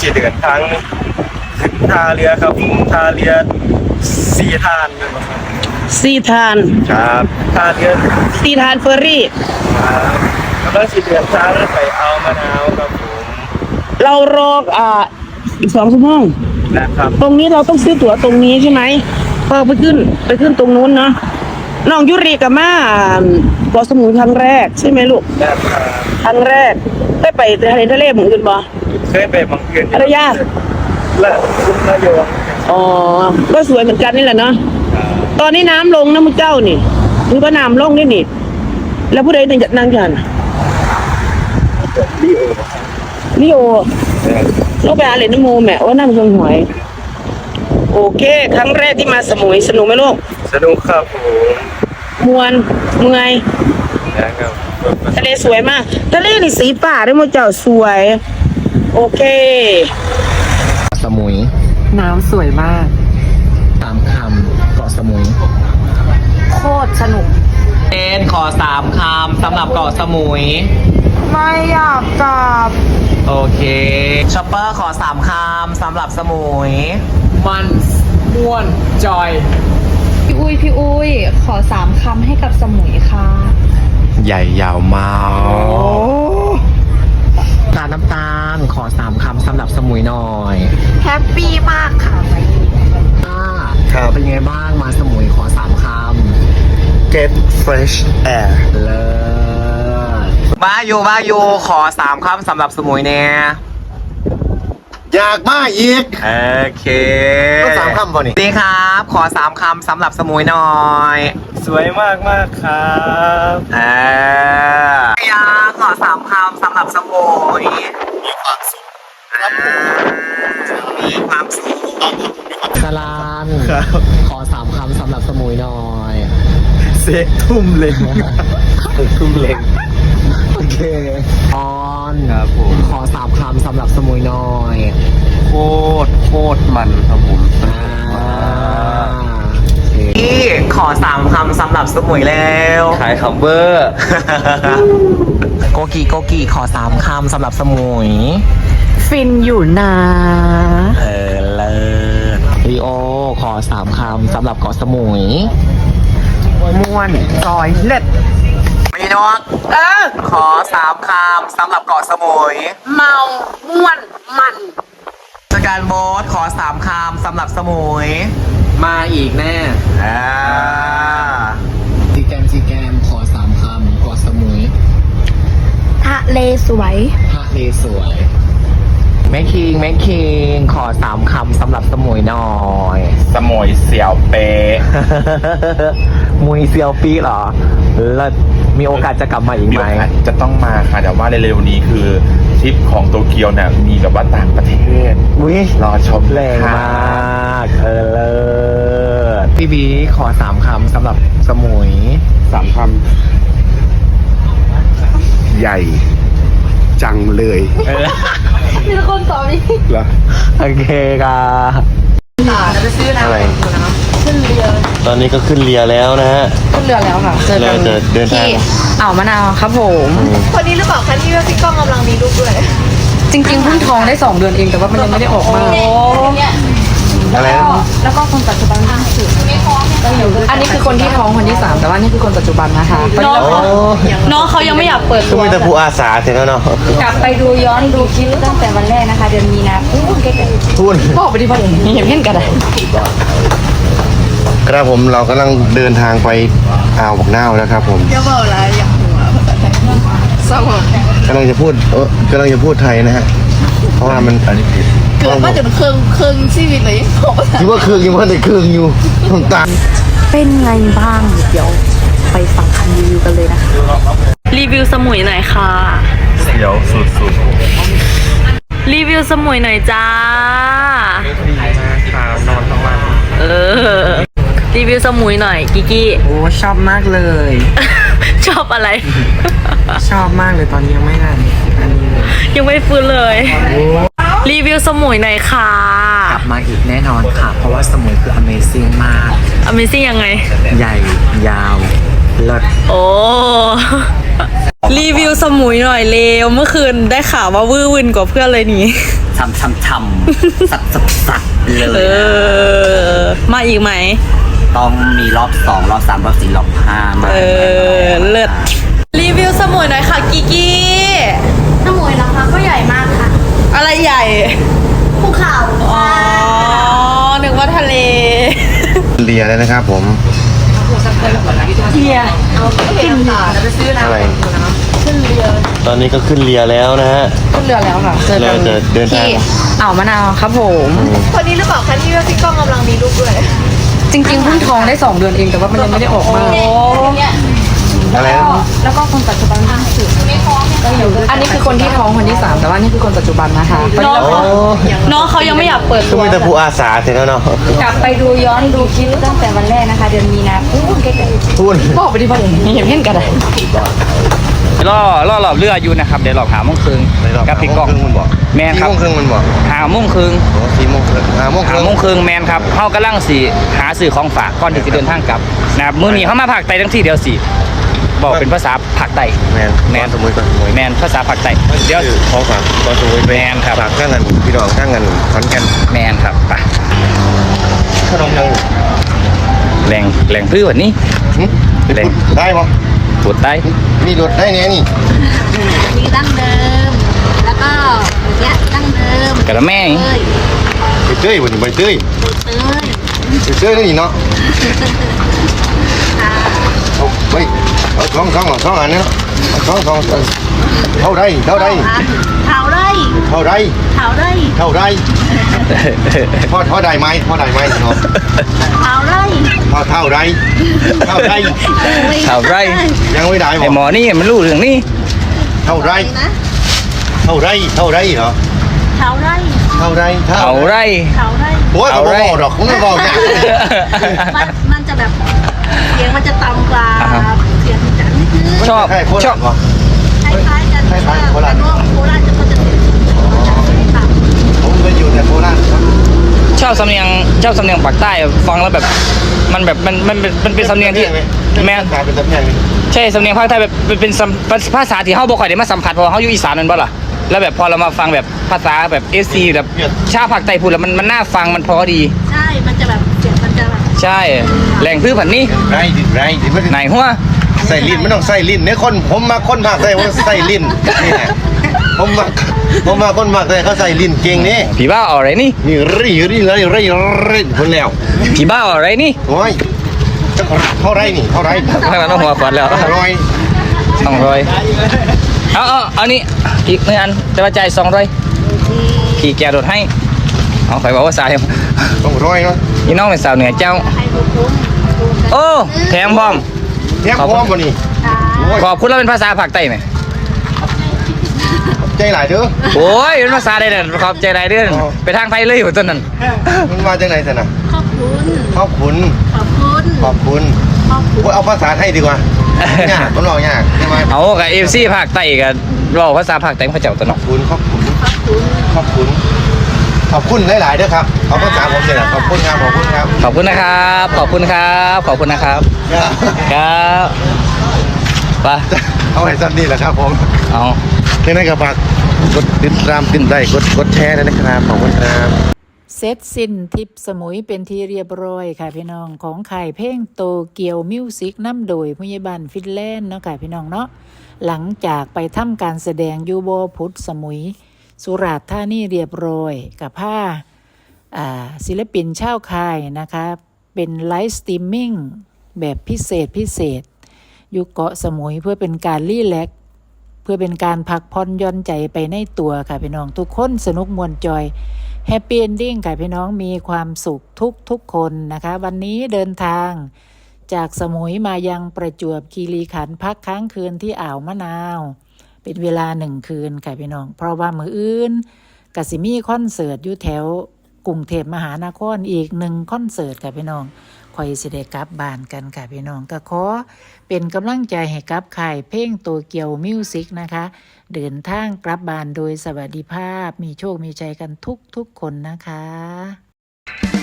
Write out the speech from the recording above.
สิเดินทางขึ้นท่าเรือครับผมท่าเรือสีทานนะครับซีทานครับท่าเรือซีทานเฟอร์รี่ ครับกำลังสิเดินทางไปเอามะนาวครับผมเรารออ่าอีกสองชั่วโมงนะครับตรงนี้เราต้องซื้อตั๋วตรงนี้ใช่ไหมพอไปขึ้นไปขึ้นตรงนู้นเนาะน้องยุรีกับมาเกาะสมุยครั้งแรกใช่ไหมลูก นะครับครั้งแรกได้ไปทะเลทะเลหมือนกันบ่ เคยไปบางเพื่อนอะไรยากและคุณนายงอ๋อ ก็สวยเหมือนกันนี่แหละเนาะ ตอนนี้น้ำลงนะมุเจ้านี่นี่ก็น้ำลงนี่นี่ แล้วผู้ใดนั่งนั่งยันดีโอนี่โอลงไปหาเหรียญนโมแม่ว่านั่งชมหวย โอเค ครั้งแรกที่มาสมุยสนุกไหมลูก สนุกครับผมมวนเมื่อยนะครับ ทะเลสวยมาก ทะเลนี่สีป่าด้วยมุเจ้าสวย โอเค สมุยน้ำสวยมาก สามคำเกาะสมุยโคตรสนุกเอ็นขอสามคำสำหรับเกาะสมุย ไม่อยากกลับ โอเคชอปเปอร์ขอสามคำสำหรับสมุย มันม่วนจอย พี่อุ้ย พี่อุ้ย ขอสามคำให้กับสมุยค่ะ ใหญ่ยาวมาก ตาน้ำตาลขอสามคำสำหรับสมุยหน่อยแฮปปี้มากค่ะอ่าเป็นไงบ้างมาสมุยขอสามค get fresh air ำเลิศมาอยู่มาอยู่ขอสามคำสำหรับสมุยเนี่ยอยากมาอีก โอเคก็สามคำพอนี่ดีครับ ขอสามคำสำหรับสมุยหน่อย สวยมากมากๆครับเออยาขอสามคำสำหรับสมุยมีความสุข ครับมีความสุขสลานครับขอสามคำสำหรับสมุยหน่อยเซ็กทุ่มเล็งทุ่มเล็งโอเคออนครับผมขอสามคำสำหรับสมุยหน่อย โคตรโคตรมันครับผมส อ่า นุกมาก พี่ข อสามคำสำหรับสมุยแล้วขายคัมเบอร์ โกกีโกกีขอสามคำสำหรับสมุย ฟินอยู่นะเออเลิศลีโอขอสามคำสำหรับเกาะสมุยม่วนจอยเล็ดมีนกเออขอสามคำสำหรับเกาะสมุย เมาม่วนมันส การโบสขอสามคำสำหรับสมุยมาอีกแน่อ่าซีแกมซีแกมขอสามคำเกาะสมุยทะเลสวย ทะเลสวยแม่คิงแม่คิงขอสามคำสำหรับสมุยหน่อย สมอยเสี่ยวเป มุยเซียวปีเหรอ แล้วมีโอกาสจะกลับมาอีกมีไหม โอกาสจะต้องมาค่ะแต่ว่าเร็วๆนี้คือทริปของโตเกียวเนี่ยมีแบบว่าต่างประเทศ อุ้ยรอชมแรงค่ะมากเออเลิศพี่บีขอสามคำสำหรับสมุย สามคำใหญ่ จังเลยมีคนตอบนี่เหรอโอเคค่ะอะไร ตอนนี้ก็ขึ้นเรือแล้วนะฮะ ขึ้นเรือแล้วค่ะเจอกันเราจะเดินทาง ที่อ่าวมะนาวครับผม คนนี้หรือเปล่าคะที่ว่าพี่ก้องกำลังมีลูกด้วยจริงๆเพิ่งท้องได้ 2 เดือนเองแต่ว่ามันยังไม่ได้ออกมาอะไรนะแล้วก็คนปัจจุบันล่าสุดอันนี้คือคนที่ท้องคนที่3แต่ว่านี่คือคนปัจจุบันนะคะตอนนี้เราก็น้องเขายังไม่อยากเปิดก็มีแต่ผู้อาสาเสร็จแล้วเนาะกลับไปดูย้อนดูคลิปตั้งแต่วันแรกนะคะ เดือนมีนาคมใกล้ๆพูดบอกไปที่บ้านเห็นเห็นกันเลย ครับผมเรากำลังเดินทางไปอ่าวบักนาวแล้วครับผมอย่าบอกอะไรอย่าหัวภาษาไทยสวัสดีกำลังจะพูดเออกำลังจะพูดไทยนะฮะเพราะว่ามันอันนี้ผิดเกิดมาจนเครื่องเครื่องชีวิตเลยบอกภาษาคิดว่าเครื่องยังว่าแต่เครื่องอยู่ต้องตามเป็นไงบ้างเดี๋ยวไปฟังคำรีวิวกันเลยนะคะรีวิวสมุยหน่อยค่ะเสียวสุดรีวิวสมุยหน่อยจ้าดีมากครับนอนทั้งวันเออ รีวิวสมุยหน่อยกิกี้ โอ้ชอบมากเลย ชอบอะไร ชอบมากเลยตอนนี้ยังไม่ได้อันนี้เลยยังไม่ฟื้นเลยรีวิวสมุยหน่อยค่ะ กลับมาอีกแน่นอนค่ะ เพราะว่าสมุยคือ Amazing มาก Amazing ยังไง ใหญ่ยาวเลิศโอ้ รีวิวสมุยหน่อยเร็วเมื่อคืนได้ข่าวว่าวื้อวึนกว่าเพื่อนเลยนี่ใทำทำทำสัตว์สัตว์สัตว์เลเอยอมาอีกไหม ต้องมีรอบสองรอบสามรอบสี่รอบห้ามาเออเลิศรีวิวสมุยหน่อยค่ะกิกกี้สมุยนะคะก็ใหญ่มากค่ะอะไรใหญ่ภูเขาอ๋อนึกว่าทะเลเลียแล้วนะครับผมอะไรตอนนี้ก็ขึ้นเรือแล้วนะฮะขึ้นเรือแล้วค่ะเจอเรากันจะเดินทางที่อ่าวมะนาวครับผมคนนี้หรือเปล่าคะที่ว่าพี่ก้องกำลังมีลูกด้วย จริงๆเพิ่งท้องได้2เดือนเองแต่ว่ามันยังไม่ได้ออกมาอะไรนะแล้วก็คนปัจจุบันล่าสุดก็อยู่ด้วยอันนี้คือคนที่ท้องคนที่3แต่ว่านี่คือคนปัจจุบันนะคะตอนนี้เราก็น้องเขายังไม่อยากเปิดก็ตัวมีแต่ผู้อาสาเสร็จแล้วเนาะกลับไปดูย้อนดูคลิปตั้งแต่วันแรกนะคะ เดือนมีนาคมใกล้ๆพูดบอกไปที่บ้านเห็นเห็นกันเลย ล่อล่อหลอบเรืออยู่นะครับเดี๋ยวหลอบหาโมงครึ่งกับพี่กองครึ่งมันบอกแมนครับ สี่โมงครึ่งมันบอกหาโมงครึ่งโอ้สี่โมงครึ่งห้าโมงคหารึ่งโมงครึ่งแมนครับเขากำลังสีหาสื่อของฝากก่อนที่จะเดินทางกลับนะครับมือนี้เขามาภาคใต้ทั้งที่เดียวสิบอกเป็นภาษาภาคใต้แมนแมนสมุยก่อนสมุยแมนภาษาภาคใต้เดี๋ยวของฝากตอนสมุยไปแมนครับ ฝากข้างเงินพี่น้องข้างเงินขอนแก่นแมนครับไปขนมยังแรงแรงพื้นวันนี้ หึแรง ได้ปะ ปวดใต้มีรถได้แน่นี่มีดั้งเดิม แล้วก็เนี้ยดั้งเดิมกระแม่งเอ้ยไปเต้ยวันนี้ไปเต้ยเอ้ยไปเต้ยนี่เนาะเอาไปเอาสองสองสองอันนี้เนาะเอาสองสองเท่าไรเท่าไรเผาเลย เท่าไรเผาเลยเท่าไรพอเท่าใดไหมพอใดไหมเนาะเผาเลยพอเท่าไรเท่าไรข่าวไรยังไม่ได้บไออกหมอนี่มันรู้เรื่องนี้เท่าไรนะเท่าไรเท่าไรเหรอเผาเลยเท่าไรเท่าข่าวไรเผาเลยโอ้ยเขาบอกดอกเขาไม่บอกอย่างมันมันจะแบบเสียงมันจะต่ำกว่าอ่าฮะเสียงจันนี่คือชอบใช่โคชราอบชวะคล้ายๆกันแต่ว่าคล้ายๆโค ชอบสำเนียงชอบสำเนียงปากใต้ฟังแล้วแบบมันแบบมันมันเป็นมันเป็นสำเนียงที่แม่กลายเป็นสำเนียงนี่ใช่สำเนียงภาคใต้แบบเป็นเป็นสำภาษาที่เฮาบ่ค่อยได้มาสัมผัสเพราะว่าเฮาอยู่อีสานนั่นบ่ล่ะแล้วแบบพอเรามาฟังแบบภาษาแบบเอซีแบบชาวภาคใต้พูดแล้วมันมันน่าฟังมันเพอดี ใช่ มันจะแบบเสียงมันจะแบบใช่ แหล่งพื้นผันนี้ไรดิไรดิไม่ไหนได้หัวใส่ลิ้นไม่ต้องใส่ลิ้นเนี่ยคนผมมาคนมากเลยว่าใส่ลิ้นนี่แหละผมมา ผมมาคนมากเลยเขาใส่ลิ้นเก่งนี่ผีบ้าเอาอะไรนี่นี่รีรีรีรีรีคนแล้วผีบ้าเอาอะไรนี่โอ้ยเท่าไรนี่เท่าไรข้างหลังต้องหัวควันแล้วร้อยสองร้อยเอาเอาเอานี่อีกหนึ่งอันแต่ว่าจ่ายสองร้อยพี่แกโดดให้เอาใครบอกว่าสายต้องร้อยเนาะนี่น้องเป็นสาวเหนือเจ้าให้ดูคุ้มดูกันโอ้แถมพร้อมแทบพร้อมวันนี้ค่ะโอ้ยขอบคุณแล้วเป็นภาษาภาคใต้ไหม ใจหลายเด้อ โอ้ยเป็นภาษาใดเนี่ยขอบใจใดเด้ออ๋อ ไปทางไทยเลยอยู่ต้นนั้นมันมาจากไหนสินะขอบคุณ ขอบคุณ ขอบคุณ ขอบคุณขอบคุณ โอ้ยเอาภาษาไทยดีกว่ายากมันหลอกยากใช่ไหมเอากับเอฟซีภาคใต้กับเราภาษาภาคใต้เขาเจ้าตัวเนาะขอบคุณขอบคุณ ขอบคุณ ขอบคุณ ขอบคุณหลายๆเด้อครับเอาภาษาผมเนี่ยนะขอบคุณครับ ขอบคุณครับ ขอบคุณนะครับ ขอบคุณครับ ขอบคุณนะครับ ครับไปเอาให้สั้นนี่แหละครับผม เอา ที่นั่นก็ฝากกดติดตามติดได้กดกดแชร์ด้วยนะครับขอบคุณครับเสร็จสิ้นทิปสมุยเป็นที่เรียบร้อยค่ะพี่น้องของค่ายเพลงโตเกียวมิวสิกน้ำโดยผู้ใหญ่บ้านฟินแลนด์เนาะค่ะพี่น้องเนาะหลังจากไปทำการแสดงยูโบพุทธสมุย สุราษฎร์ธานีเรียบร้อยกับผ้าศิลปินชาวค่ายนะคะเป็นไลฟ์สตรีมมิ่งแบบพิเศษพิเศษอยู่เกาะสมุยเพื่อเป็นการรีแลก พื่อเป็นการพักผ่อนย่อนใจไปในตัวค่ะพี่น้องทุกคนสนุกมวนจอยแฮปปี้เอนดิ้งค่ะพี่น้องมีความสุขทุกทุกคนนะคะ วันนี้เดินทางจากสมุยมายังประจวบคีรีขันธ์พักค้างคืนที่อ่าวมะนาว เป็นเวลาหนึ่งคืนค่ะพี่น้อง เพราะว่ามืออื่นกสิมีคอนเสิร์ตอยู่แถวกรุงเทพมหานครอีกหนึ่งคอนเสิร์ตค่ะพี่น้อง คอยสิได้กลับบ้านกันค่ะพี่น้องก็ขอเป็นกำลังใจให้กับค่ายเพลงโตเกียวมิวสิกนะคะ เดินทางกลับบ้านโดยสวัสดิภาพมีโชคมีใจกันทุกๆคนนะคะ